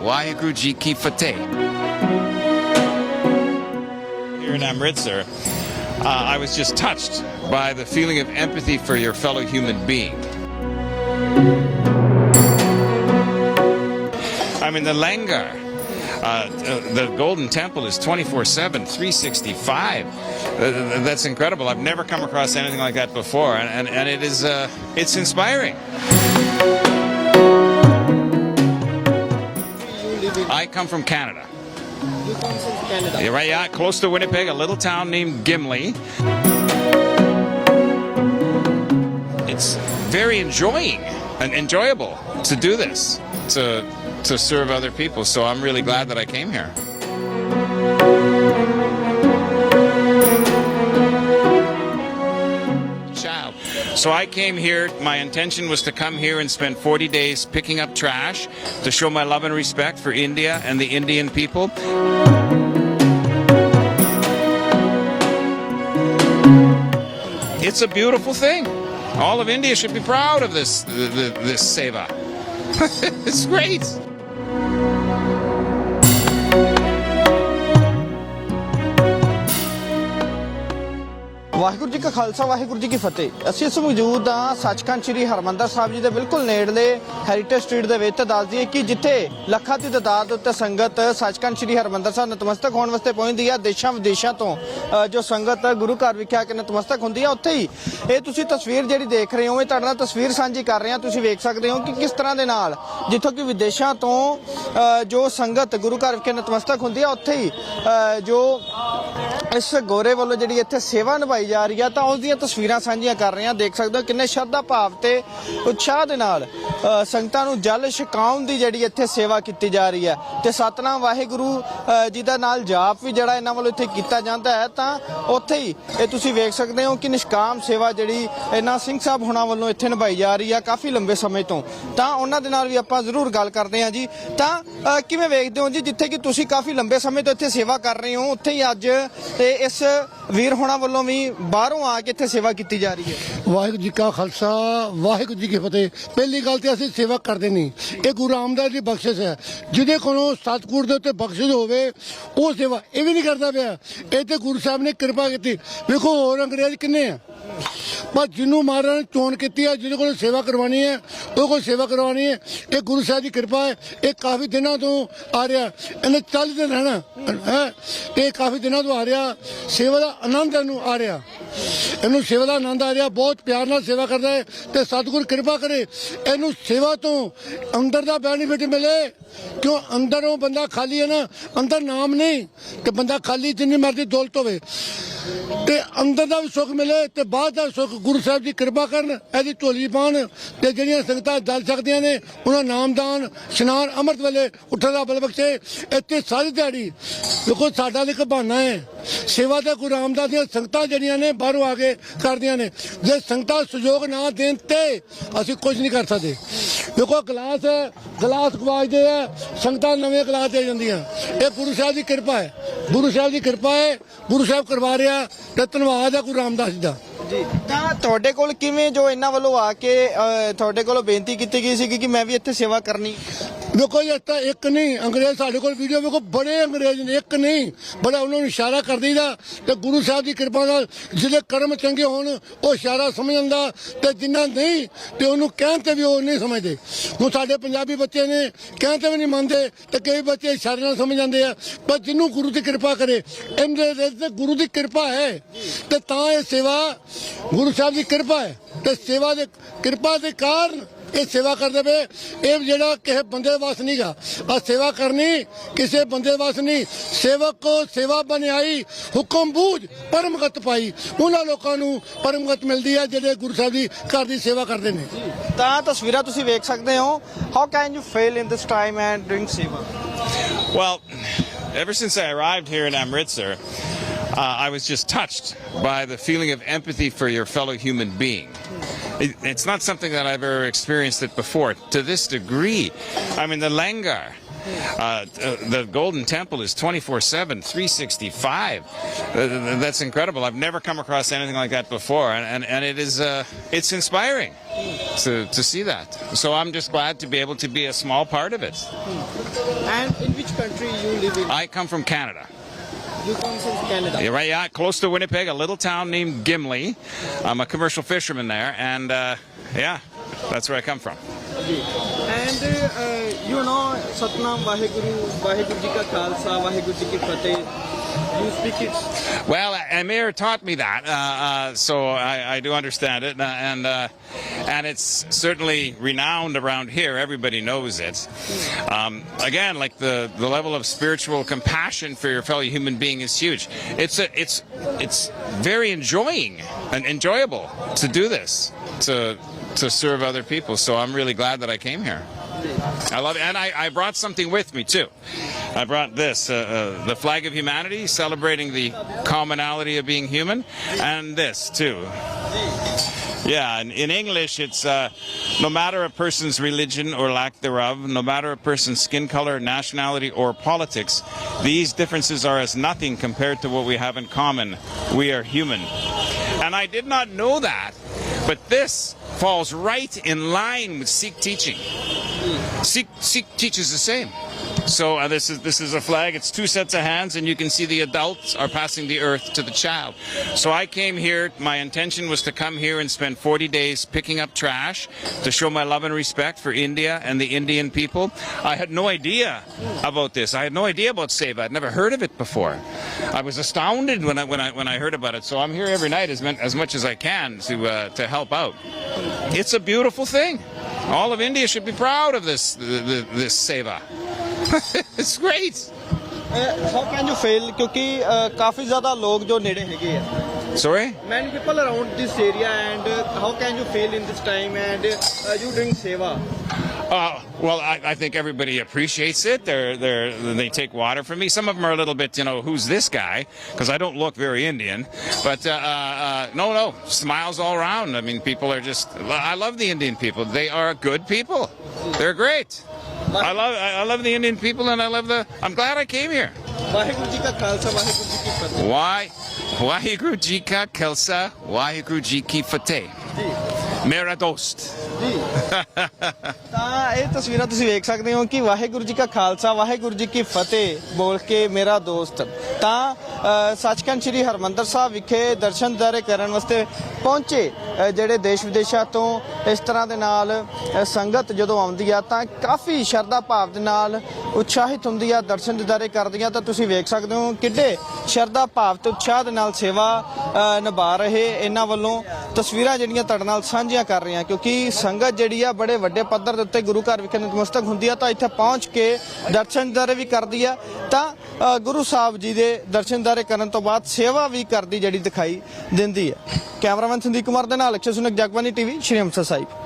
Waheguru Ji Here in Amritsar, uh, I was just touched by the feeling of empathy for your fellow human being. I'm in the Langar. Uh, uh, the Golden Temple is 24 7, 365. Uh, that's incredible. I've never come across anything like that before, and, and, and it is, uh, it's inspiring. I come from Canada. You come from Canada. Yeah, right, yeah, close to Winnipeg, a little town named Gimli. It's very enjoying and enjoyable to do this, to to serve other people. So I'm really glad that I came here. So I came here. My intention was to come here and spend 40 days picking up trash to show my love and respect for India and the Indian people. It's a beautiful thing. All of India should be proud of this th- th- this seva. it's great. Waheguru ji ਕਾ ਖਾਲਸਾ, ਵਾਹਿਗੁਰੂ ਜੀ ਕੀ ਫਤਿਹ। ਅਸੀਂ ਇਸ ਮੌਜੂਦ ਹਾਂ ਸੱਚਖੰਡ ਸ੍ਰੀ ਹਰਮੰਦਰ ਸਾਹਿਬ ਜੀ ਦੇ ਬਿਲਕੁਲ ਨੇੜਲੇ heritage street ਦੇ ਵਿੱਚ। ਤਾਂ ਦੱਸ ਦਈਏ ਕਿ ਜਿੱਥੇ ਲੱਖਾਂ ਦੀ ਤਦਾਦ ਉੱਤੇ ਸੰਗਤ ਸੱਚਖੰਡ ਸ੍ਰੀ ਹਰਮੰਦਰ ਸਾਹਿਬ ਨਤਮਸਤਕ ਹੋਣ ਵਾਸਤੇ ਪਹੁੰਚਦੀ ਹੈ ਦੇਸ਼ਾਂ ਵਿਦੇਸ਼ਾਂ ਤੋਂ ਜੋ ਸੰਗਤ ਗੁਰੂ ਘਰ ਵਿਖੇ ਆ ਕੇ ਨਤਮਸਤਕ ਹੁੰਦੀ ਹੈ ਉੱਥੇ ਹੀ। ਇਹ ਤੁਸੀਂ ਤਸਵੀਰ ਜਿਹੜੀ ਦੇਖ ਰਹੇ ਹੋ, ਇਹ ਤੁਹਾਡੇ ਨਾਲ ਤਸਵੀਰ ਸਾਂਝੀ ਕਰ ਰਹੇ ਹਾਂ। ਤੁਸੀਂ ਵੇਖ ਸਕਦੇ ਹੋ ਕਿ ਕਿਸ ਤਰ੍ਹਾਂ ਦੇ ਨਾਲ, ਜਿੱਥੋਂ ਕਿ ਵਿਦੇਸ਼ਾਂ ਤੋਂ ਜੋ ਸੰਗਤ ਗੁਰੂ ਘਰ ਵਿਖੇ ਨਤਮਸਤਕ ਹੁੰਦੀ ਹੈ ਉੱਥੇ ਹੀ ਜੋ ਇਸ ਗੋਰੇ ਵੱਲੋਂ ਜਿਹੜੀ ਇੱਥੇ ਸੇਵਾ ਨਿਭਾਈ ਜਾ ਰਹੀ ਆ ਤਾਂ ਉਸ ਦੀਆਂ ਤਸਵੀਰਾਂ ਸਾਂਝੀਆਂ ਕਰ ਰਹੇ ਹਾਂ। ਦੇਖ ਸਕਦੇ ਹੋ ਕਿੰਨੇ ਸ਼ਰਧਾ ਭਾਵ ਤੇ ਉਤਸ਼ਾਹ ਦੇ ਨਾਲ ਸੰਗਤਾਂ ਨੂੰ ਜਲ ਛਕਾਉਣ ਦੀ ਜਿਹੜੀ ਇੱਥੇ ਸੇਵਾ ਕੀਤੀ ਜਾ ਰਹੀ ਹੈ। ਤੇ ਸਤਨਾਮ ਵਾਹਿਗੁਰੂ ਅ, ਜੀ ਦਾ ਨਾਲ ਜਾਪ ਵੀ ਜਿਹੜਾ ਇਹਨਾਂ ਵੱਲੋਂ ਇੱਥੇ ਕੀਤਾ ਜਾਂਦਾ ਹੈ ਤਾਂ ਉੱਥੇ ਹੀ ਇਹ ਤੁਸੀਂ ਵੇਖ ਸਕਦੇ ਹੋ ਕਿ ਨਿਸ਼ਕਾਮ ਸੇਵਾ ਜਿਹੜੀ ਇਹਨਾਂ ਸਿੰਘ ਸਾਹਿਬ ਹੁਣਾਂ ਵੱਲੋਂ ਇੱਥੇ ਨਿਭਾਈ ਜਾ ਰਹੀ ਹੈ ਕਾਫੀ ਲੰਬੇ ਸਮੇਂ ਤੋਂ। ਤਾਂ ਉਹਨਾਂ ਦੇ ਨਾਲ ਵੀ ਆਪਾਂ ਜ਼ਰੂਰ ਗੱਲ ਕਰਦੇ ਹਾਂ ਜੀ। ਤਾਂ ਕਿਵੇਂ ਵੇਖਦੇ ਹੋ ਜੀ ਜਿੱਥੇ ਕਿ ਤੁਸੀਂ ਕਾਫੀ ਲੰਬੇ ਸਮੇਂ ਤੋਂ ਇੱਥੇ ਸੇਵਾ ਕਰ ਰਹੇ ਹੋ ਉੱਥੇ ਹੀ ਅੱਜ ਤੇ ਇਸ ਵੀਰ ਹੋਣਾ ਵੱਲੋਂ ਵੀ ਬਾਹਰੋਂ ਆ ਕੇ ਇੱਥੇ ਸੇਵਾ ਕੀਤੀ ਜਾ ਰਹੀ ਹੈ। ਵਾਹਿਗੁਰੂ ਜੀ ਕਾ ਖਾਲਸਾ, ਵਾਹਿਗੁਰੂ ਜੀ ਕੀ ਫਤਿਹ। ਪਹਿਲੀ ਗੱਲ ਤੇ ਅਸੀਂ ਸੇਵਾ ਕਰਦੇ ਨਹੀਂ। ਇਹ ਗੁਰੂ ਰਾਮਦਾਸ ਦੀ ਬਖਸ਼ਿਸ਼ ਹੈ। ਜਿਹਦੇ ਕੋਲੋਂ ਸਤਿਗੁਰ ਦੇ ਉੱਤੇ ਬਖਸ਼ਿਸ਼ ਹੋਵੇ, ਉਹ ਸੇਵਾ ਇਹ ਵੀ ਨਹੀਂ ਕਰਦਾ ਪਿਆ। ਇਹ ਤੇ ਗੁਰੂ ਸਾਹਿਬ ਨੇ ਕਿਰਪਾ ਕੀਤੀ। ਵੇਖੋ ਹੋਰ ਅੰਗਰੇਜ਼ ਕਿੰਨੇ ਆ। ਪਰ ਜਿਹਨੂੰ ਮਹਾਰਾਜ ਨੇ ਚੋਣ ਕੀਤੀ ਹੈ, ਜਿਹਦੇ ਕੋਲ ਸੇਵਾ ਕਰਵਾਉਣੀ ਹੈ, ਉਹ ਕੋਲ ਸੇਵਾ ਕਰਵਾਉਣੀ ਹੈ, ਇਹ ਗੁਰੂ ਸਾਹਿਬ ਦੀ ਕਿਰਪਾ ਹੈ, ਇਹ ਕਾਫੀ ਦਿਨਾਂ ਤੋਂ ਆ ਰਿਹਾ। ਇਹਨੇ 40 ਦਿਨ ਰਹਿਣਾ, ਹੈ? ਇਹ ਕਾਫੀ ਦਿਨਾਂ ਤੋਂ ਆ ਰਿਹਾ, ਸੇਵਾ ਦਾ ਆਨੰਦ ਇਹਨੂੰ ਆ ਰਿਹਾ। ਇਹਨੂੰ ਸੇਵਾ ਦਾ ਆਨੰਦ ਆ ਰਿਹਾ, ਬਹੁਤ ਪਿਆਰ ਨਾਲ ਸੇਵਾ ਕਰਦਾ ਹੈ ਤੇ ਸਤਿਗੁਰ ਕਿਰਪਾ ਕਰੇ, ਇਹਨੂੰ ਸੇਵਾ ਤੋਂ ਅੰਦਰ ਦਾ ਬੈਨੀਫਿਟ ਮਿਲੇ। ਕਿਉਂ? ਅੰਦਰੋਂ ਬੰਦਾ ਖਾਲੀ ਹੈ ਨਾ, ਅੰਦਰ ਨਾਮ ਨਹੀਂ, ਤੇ ਬੰਦਾ ਖਾਲੀ ਜਿੰਨੀ ਮਰਜ਼ੀ ਦੌਲਤ ਹੋਵੇ। ਤੇ ਅੰਦਰ ਦਾ ਵੀ ਸੁੱਖ ਮਿਲੇ ਤੇ ਬਾਹਰ ਦਾ ਸੁੱਖ, ਗੁਰੂ ਸਾਹਿਬ ਦੀ ਕਿਰਪਾ ਕਰਨ, ਇਹਦੀ ਝੋਲੀ ਪਾਣ ਤੇ ਜਿਹੜੀਆਂ ਸੰਗਤਾਂ ਜਲ ਸਕਦੀਆਂ ਨੇ, ਉਹਨਾਂ ਨਾਮਦਾਨ, ਇਸ਼ਨਾਨ, ਅੰਮ੍ਰਿਤ ਵੇਲੇ ਉੱਠਣ ਦਾ ਬਲ ਬਖਸ਼ੇ। ਇੱਥੇ ਸਾਰੀ ਦਿਹਾੜੀ, ਦੇਖੋ ਸਾਡਾ ਇੱਕ ਬਹਾਨਾ ਹੈ। ਸੇਵਾ ਦਾ ਗੁਰੂ ਰਾਮਦਾਸ ਦੀਆਂ ਸੰਗਤਾਂ ਜਿਹੜੀਆਂ ਨੇ ਬਾਹਰੋਂ ਆ ਕੇ ਕਰਦੀਆਂ ਨੇ। ਜੇ ਸੰਗਤਾਂ ਸਹਿਯੋਗ ਨਾ ਦੇਣ ਤੇ ਅਸੀਂ ਕੁਝ ਨਹੀਂ ਕਰ ਸਕਦੇ। ਦੇਖੋ ਗਲਾਸ ਹੈ ਗਲਾਸ ਗਵਾਜਦੇ ਆ, ਸੰਗਤਾਂ ਨਵੇਂ ਗਲਾਸ ਦੇ ਜਾਂਦੀਆਂ। ਇਹ ਗੁਰੂ ਸਾਹਿਬ ਦੀ ਕਿਰਪਾ ਹੈ। ਗੁਰੂ ਸਾਹਿਬ ਦੀ ਕਿਰਪਾ ਹੈ, ਗੁਰੂ ਸਾਹਿਬ ਕਰਵਾ ਰਿਹਾ ਤੇ ਧੰਨਵਾਦ ਹੈ ਗੁਰੂ ਰਾਮਦਾਸ ਜੀ ਦਾ। ਜੀ। ਤਾਂ ਤੁਹਾਡੇ ਕੋਲ ਕਿਵੇਂ ਜੋ ਇਹਨਾਂ ਵੱਲੋਂ ਆ ਕੇ ਅ, ਤੁਹਾਡੇ ਕੋਲੋਂ ਬੇਨਤੀ ਕੀਤੀ ਗਈ ਸੀ ਕਿ ਮੈਂ ਵੀ ਇੱਥੇ ਸੇਵਾ ਕਰਨੀ? ਦੇਖੋ ਜੀ ਤਾਂ ਇੱਕ ਨਹੀਂ, ਅੰਗਰੇਜ਼ ਸਾਡੇ ਕੋਲ ਵੀਡੀਓ ਵੇਖੋ, ਬੜੇ ਅੰਗਰੇਜ਼ ਨੇ, ਇੱਕ ਨਹੀਂ, ਬੜਾ ਉਹਨਾਂ ਨੂੰ ਇਸ਼ਾਰਾ ਕਰ ਦਈਦਾ ਤੇ ਗੁਰੂ ਸਾਹਿਬ ਦੀ ਕਿਰਪਾ ਨਾਲ ਜਿਹਦੇ ਕਰਮ ਚੰਗੇ ਹੋਣ, ਉਹ ਇਸ਼ਾਰਾ ਸਮਝ ਜਾਂਦਾ ਤੇ ਜਿੰਨਾ ਨਹੀਂ ਤੇ ਉਹਨੂੰ ਕਹਿਣ ਤੇ ਵੀ ਉਹ ਨਹੀਂ ਸਮਝਦੇ। ਹੁਣ ਸਾਡੇ ਪੰਜਾਬੀ ਬੱਚੇ ਨੇ ਕਹਿਣ ਤੇ ਵੀ ਨਹੀਂ ਮੰਨਦੇ ਤੇ ਕਈ ਬੱਚੇ ਇਸ਼ਾਰੇ ਨਾਲ ਸਮਝ ਜਾਂਦੇ ਆ, ਪਰ ਜਿਹਨੂੰ ਗੁਰੂ ਦੀ ਕਿਰਪਾ ਕਰੇ, ਇਹਦੇ ਤੇ ਗੁਰੂ ਦੀ ਕਿਰਪਾ ਹੈ ਤੇ ਤਾਂ ਇਹ ਸੇਵਾ ਗੁਰੂ ਸਾਹਿਬ ਦੀ ਕਿਰਪਾ ਹੈ ਤੇ ਸੇਵਾ ਦੇ ਕਿਰਪਾ ਦੇ ਕਾਰਨ ਇਹ ਸੇਵਾ ਕਰਦੇ ਪਏ। ਇਹ ਜਿਹੜਾ ਕਿਸੇ ਬੰਦੇ ਦੇ ਵਾਸ ਨਹੀਂਗਾ। ਆ ਸੇਵਾ ਕਰਨੀ ਕਿਸੇ ਬੰਦੇ ਦੇ ਵਾਸ ਨਹੀਂ। ਸੇਵਕ ਕੋ ਸੇਵਾ ਬਣਾਈ ਹੁਕਮ ਬੂਝ ਪਰਮਗਤ ਪਾਈ। ਉਹਨਾਂ ਲੋਕਾਂ ਨੂੰ ਪਰਮਗਤ ਮਿਲਦੀ ਹੈ ਜਿਹੜੇ ਗੁਰੂ ਸਾਹਿਬ ਦੀ ਘਰ ਦੀ ਸੇਵਾ ਕਰਦੇ ਨੇ। ਤਾਂ ਤਸਵੀਰਾਂ ਤੁਸੀਂ ਵੇਖ ਸਕਦੇ ਹੋ। How can you fail in this time and doing seva? Well, ever since I arrived here in Amritsar, uh, I was just touched by the feeling of empathy for your fellow human being. It, it's not something that I've ever experienced it before to this degree. I mean, the Langar. Uh, uh, the Golden Temple is 24/7, 365. Uh, that's incredible. I've never come across anything like that before, and and, and it is uh, it's inspiring to to see that. So I'm just glad to be able to be a small part of it. And in which country you live in? I come from Canada. You come from Canada. Yeah, right, yeah, close to Winnipeg, a little town named Gimli. I'm a commercial fisherman there, and uh, yeah, that's where I come from. And uh, you know Satnam Vaheguru, Vaheguru Ji Ka Khalsa, Vaheguru Ji Ki Fateh. You speak it. Well, Amir taught me that, uh, uh, so I, I do understand it, uh, and uh, and it's certainly renowned around here. Everybody knows it. Um, again, like the, the level of spiritual compassion for your fellow human being is huge. It's a, it's it's very enjoying and enjoyable to do this to to serve other people. So I'm really glad that I came here. I love it, and I, I brought something with me too. I brought this, uh, uh, the flag of humanity, celebrating the commonality of being human, and this too. Yeah, and in English, it's uh, no matter a person's religion or lack thereof, no matter a person's skin color, nationality, or politics, these differences are as nothing compared to what we have in common. We are human. And I did not know that, but this falls right in line with Sikh teaching. Sikh, Sikh teaches the same. So uh, this is this is a flag. It's two sets of hands, and you can see the adults are passing the earth to the child. So I came here. My intention was to come here and spend 40 days picking up trash to show my love and respect for India and the Indian people. I had no idea about this. I had no idea about Seva. I'd never heard of it before. I was astounded when I when I when I heard about it. So I'm here every night as, as much as I can to uh, to help out. It's a beautiful thing. All of India should be proud of this th- th- this Seva. it's great. How can you feel ਕਿਉਂਕਿ ਅਹ, ਕਾਫੀ ਜ਼ਿਆਦਾ ਲੋਕ ਜੋ ਨੇੜੇ ਹੈਗੇ ਆ Sorry? many people around this area and uh, how can you feel in this time and uh, you doing seva Uh, well, I, I think everybody appreciates it. They're, they're, they take water from me. Some of them are a little bit, you know, who's this guy? Because I don't look very Indian. But uh, uh, uh, no, no, smiles all around. I mean, people are just. I love the Indian people. They are good people. They're great. I love I love the Indian people and I love the I'm glad I came here. Why Waheguru Ji Ka Khalsa, Why Ji Ki Fateh. ਮੇਰਾ ਦੋਸਤ ਜੀ ਤਾਂ ਇਹ ਤਸਵੀਰਾਂ ਤੁਸੀਂ ਵੇਖ ਸਕਦੇ ਹੋ ਕਿ ਵਾਹਿਗੁਰੂ ਜੀ ਕਾ ਖਾਲਸਾ, ਵਾਹਿਗੁਰੂ ਜੀ ਕੀ ਫਤਿਹ ਬੋਲ ਕੇ ਮੇਰਾ ਦੋਸਤ। ਤਾਂ ਸੱਚਖੰਡ ਸ੍ਰੀ ਹਰਮੰਦਰ ਸਾਹਿਬ ਵਿਖੇ ਦਰਸ਼ਨ ਦਾਰੇ ਕਰਨ ਵਾਸਤੇ ਪਹੁੰਚੇ। ਜਿਹੜੇ ਦੇਸ਼ ਵਿਦੇਸ਼ਾਂ ਤੋਂ ਇਸ ਤਰ੍ਹਾਂ ਦੇ ਨਾਲ ਸੰਗਤ ਜਦੋਂ ਆਉਂਦੀ ਆ ਤਾਂ ਕਾਫੀ ਸ਼ਰਧਾ ਭਾਵ ਦੇ ਨਾਲ ਉਤਸ਼ਾਹਿਤ ਹੁੰਦੀ ਆ, ਦਰਸ਼ਨ ਦਿਦਾਰੇ ਕਰਦੀਆਂ। ਤਾਂ ਤੁਸੀਂ ਵੇਖ ਸਕਦੇ ਹੋ ਕਿੱਡੇ ਸ਼ਰਧਾ ਭਾਵ ਤੇ ਉਤਸ਼ਾਹ ਦੇ ਨਾਲ ਸੇਵਾ ਨਿਭਾ ਰਹੇ ਇਹਨਾਂ ਵੱਲੋਂ। ਤਸਵੀਰਾਂ ਜਿਹੜੀਆਂ ਤੁਹਾਡੇ ਨਾਲ ਸਾਂਝੀਆਂ ਕਰ ਰਹੇ ਹਾਂ ਕਿਉਂਕਿ ਸੰਗਤ ਜਿਹੜੀ ਆ ਬੜੇ ਵੱਡੇ ਪੱਧਰ ਦੇ ਉੱਤੇ ਗੁਰੂ ਘਰ ਵਿਖੇ ਨਤਮਸਤਕ ਹੁੰਦੀ ਆ, ਤਾਂ ਇੱਥੇ ਪਹੁੰਚ ਕੇ ਦਰਸ਼ਨ ਦਿਦਾਰੇ ਵੀ ਕਰਦੀ ਆ। ਤਾਂ ਗੁਰੂ ਸਾਹਿਬ ਜੀ ਦੇ ਦਰਸ਼ਨ ਦਿਦਾਰੇ ਕਰਨ ਤੋਂ ਬਾਅਦ ਸੇਵਾ ਵੀ ਕਰਦੀ ਜਿਹੜੀ ਦਿਖਾਈ ਦਿੰਦੀ ਹੈ ਕੈਮਰਾਮੈਨ ਸੰਦੀਪ ਕੁਮਾਰ ਦੇ ਨਾਲ, ਅਕਸ਼ੇ ਸੁਨਕ ਜਗਬਾਨੀ ਟੀਵੀ, ਸ਼੍ਰੀ ਅੰਮ੍ਰਿਤਸਰ ਸਾਹਿਬ।